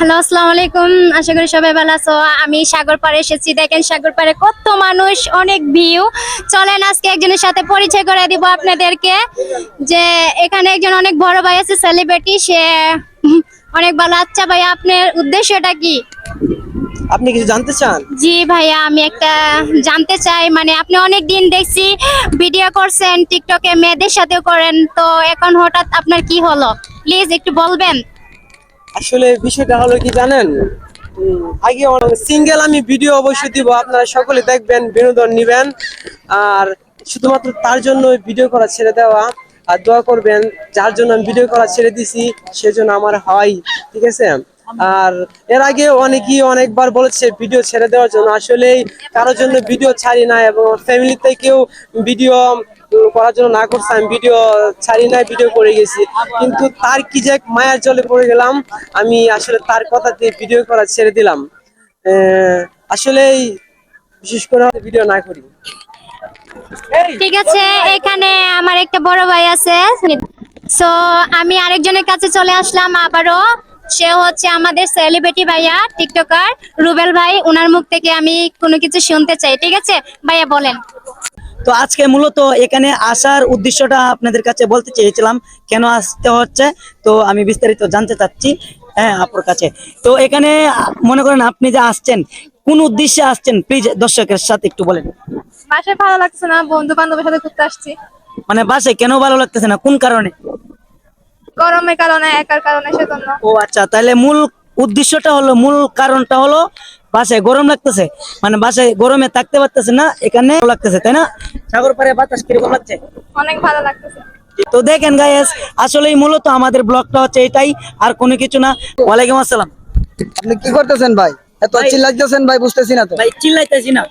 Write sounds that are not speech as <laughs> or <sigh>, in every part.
Hello আসসালামু আলাইকুম। আশা করি সবাই ভালো আছো। আমি সাগর পাড়ে এসেছি। দেখেন সাগর পাড়ে কত মানুষ অনেক ভিউ। চলেন আজকে একজনের সাথে পরিচয় করে দিব আপনাদেরকে। যে এখানে একজন অনেক বড় ভাই আছে সেলিব্রিটি সে অনেক ভালো। আচ্ছা ভাই আপনার উদ্দেশ্যটা কি? আপনি কিছু জানতে চান? জি ভাইয়া আমি একটা জানতে চাই। মানে আপনি অনেক দিন দেখছি ভিডিও করছেন টিকটকে মেয়েদের সাথেও করেন। তো এখন হঠাৎ আপনার কি হলো? প্লিজ একটু বলবেন। আসলে বিষয়টা হলো কি জানেন? আগে সিঙ্গেল আমি ভিডিও অবশ্যই দিব, আপনারা সকলে দেখবেন, বিনোদন নিবেন। আর শুধুমাত্র তার জন্য ভিডিও করা ছেড়ে দেওয়া, আর দোয়া করবেন, যার জন্য আমি ভিডিও করা ছেড়ে দিছি সেজন্য আমার হয়, ঠিক আছে? আর এর আগে অনেকেই অনেকবার বলেছে ভিডিও ছেড়ে দেওয়ার জন্য, আসলেই কারোর জন্য ভিডিও ছাড়ি না, এবং ফ্যামিলি থেকেও ভিডিও করার জন্য না করছে আমি ভিডিও ছাড়ি না ভিডিও করে গেছি। কিন্তু তার কি যে মায়ার জলে পড়ে গেলাম আমি আসলে তার কথাতে ভিডিও করা ছেড়ে দিলাম। আহ, আসলেই বিশেষ করে ভিডিও না করি। ঠিক আছে এখানে আমার একটা বড় ভাই আছে। সো আমি আরেকজনের কাছে চলে আসলাম আবারও। সে হচ্ছে আমাদের সেলিব্রিটি ভাইয়া টিকটকার রুবেল ভাই। ওনার মুখ থেকে আমি কোনো কিছু শুনতে চাই। ঠিক আছে? ভাইয়া বলেন। তো আজকে মূলত এখানে আসার উদ্দেশ্যটা আপনাদের কাছে বলতে চেয়েছিলাম কেন আসতে হচ্ছে? তো আমি বিস্তারিত জানতে চাচ্ছি হ্যাঁ আপনার কাছে। তো এখানে মনে করেন আপনি যে আসছেন কোন উদ্দেশ্যে আসছেন? প্লিজ দর্শকের সাথে একটু বলেন। বাসায় ভালো লাগছে না বন্ধু বান্ধবের সাথে ঘুরতে আসছি। মানে বাসে কেন ভালো লাগতেছে না? কোন কারণে? গরমের কারণে একার কারণে সেজন্য। ও আচ্ছা তাহলে মূল উদ্দেশ্যটা হলো মূল কারণটা হলো বাসায় গরম লাগতেছে। মানে বাসায় গরমে থাকতে পারতেছে না এখানে লাগতেছে তাই না? সাগর পারে বাতাস কীরকম লাগছে? অনেক ভালো লাগতেছে। তো দেখেন গাইস আসলেই মূলত আমাদের ব্লগটা হচ্ছে এটাই আর কোনো কিছু না। ওয়ালাইকুম আসসালাম। আপনি কি করতেছেন ভাই? এত চিল্লাইতেছেন ভাই বুঝতেছি না তো। ভাই চিল্লাইতেছি না।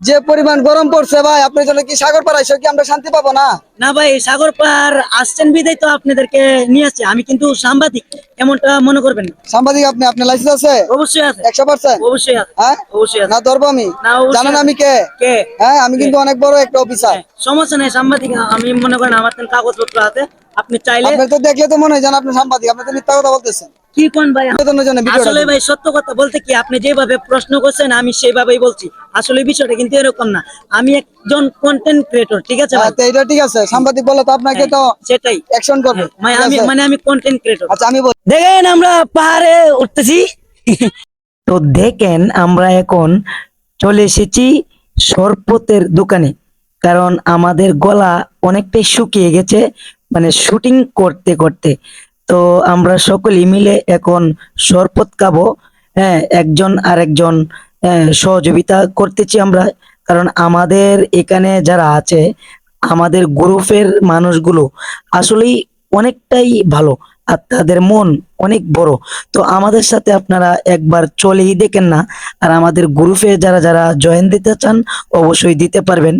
যে পরিমাণ গরম পড়ছে ভাই আপনার জন্য কি সাগর পাড়াইছ কি আমরা শান্তি পাবো না? না ভাই সাগর পার আসছেন বিদায় তো আপনাদেরকে নিয়ে আসছে। আমি কিন্তু সাংবাদিক এমনটা মনে করবেন সাংবাদিক আপনি আপনার লাইসেন্স আছে? অবশ্যই আছে। একশো পার্সেন্ট অবশ্যই আছে। হ্যাঁ? অবশ্যই আছে। না ধরবো আমি। জানেন আমি কে? কে? হ্যাঁ আমি কিন্তু অনেক বড় একটা অফিসার হ্যাঁ, সমস্যা নেই সাংবাদিক আমি মনে করেন আমার কাগজপত্র আছে আপনি চাইলে আপনি তো দেখলে তো মনে হয় জান আপনি সাংবাদিক আপনি তো মিথ্যা কথা বলতেছেন। কি কোন ভাই? বিনোদনের জন্য ভিডিও আসলে ভাই সত্য কথা বলতে কি আপনি যেভাবে প্রশ্ন করছেন আমি সেইভাবেই বলছি। আসলে বিষয়টা কিন্তু এরকম না। আমি একজন কন্টেন্ট ক্রিয়েটর ঠিক আছে এটা ঠিক আছে। সাংবাদিক বলে তো আপনাকে তো সেটাই। অ্যাকশন করবে। মানে আমি মানে আমি কন্টেন্ট ক্রিয়েটর আচ্ছা আমি বল- দেখেন আমরা পাহাড়ে উঠতেছি। <laughs> তো দেখেন আমরা এখন চলে এসেছি সরপতের দোকানে। কারণ আমাদের গলা অনেকটাই শুকিয়ে গেছে মানে শুটিং করতে করতে। তো আমরা সকলে মিলে এখন শরবত খাব। হ্যাঁ একজন আরেকজন হ্যাঁ, সহযোগিতা করতেছি আমরা। কারণ আমাদের এখানে যারা আছে আমাদের গ্রুপের মানুষগুলো আসলেই অনেকটাই ভালো আর তাদের মন অনেক বড়। তো আমাদের সাথে আপনারা একবার চলেই দেখেন না। আর আমাদের গ্রুপে যারা যারা জয়েন দিতে চান অবশ্যই দিতে পারবেন।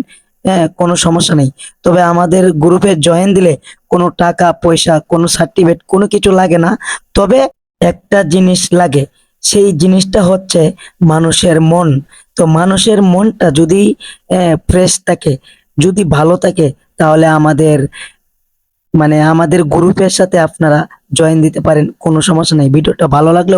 কোনো সমস্যা নেই। তবে আমাদের গ্রুপে জয়েন দিলে কোনো টাকা, পয়সা, কোনো সার্টিফিকেট কোনো কিছু লাগে না। তবে একটা জিনিস লাগে, সেই জিনিসটা হচ্ছে মানুষের মন। তো মানুষের মনটা যদি ফ্রেশ থাকে, যদি ভালো থাকে, তাহলে আমাদের মানে আমাদের গ্রুপের সাথে আপনারা জয়েন দিতে পারেন, কোনো সমস্যা নেই। ভিডিওটা ভালো লাগলে